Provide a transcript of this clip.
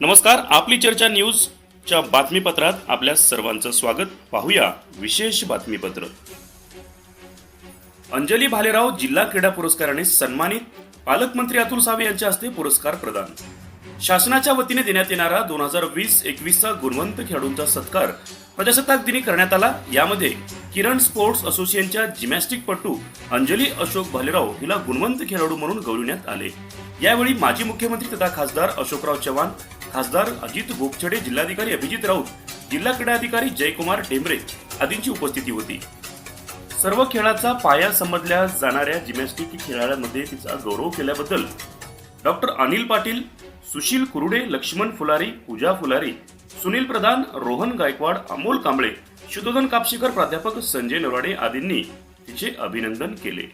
नमस्कार आपली चर्चा न्यूज च्या बातमीपत्रात आपल्या सर्वांचं स्वागत. पाहूया विशेष बातमीपत्र. अंजली भालेराव जिल्हा क्रीडा पुरस्काराने सन्मानित पालकमंत्री अतुल सावे यांच्या हस्ते पुरस्कार प्रदान. शासनाच्या वतीने देण्यात येणारा दोन हजार वीस एकवीसचा गुणवंत खेळाडूंचा सत्कार प्रजासत्ताक दिनी करण्यात आला. यामध्ये किरण स्पोर्ट्स असोसिएशनच्या जिमॅस्टिकपटू अंजली अशोक भालेराव हिला गुणवंत खेळाडू म्हणून गौरवण्यात आले. यावेळी माजी मुख्यमंत्री तथा खासदार अशोकराव चव्हाण खासदार अजित गोपछडे जिल्हाधिकारी अभिजित राऊत जिल्हा क्रीडा अधिकारी जयकुमार टेंबरे आदींची उपस्थिती होती. सर्व खेळाचा पाया समजल्या जाणाऱ्या जिमॅस्टिक खेळाडूंमध्ये तिचा गौरव केल्याबद्दल डॉक्टर अनिल पाटील सुशील कुरुडे लक्ष्मण फुलारी पूजा फुलारी सुनील प्रधान रोहन गायकवाड अमोल कांबळे शुद्धोधन कापशीकर प्राध्यापक संजय नरवाडे आदींनी तिचे अभिनंदन केले.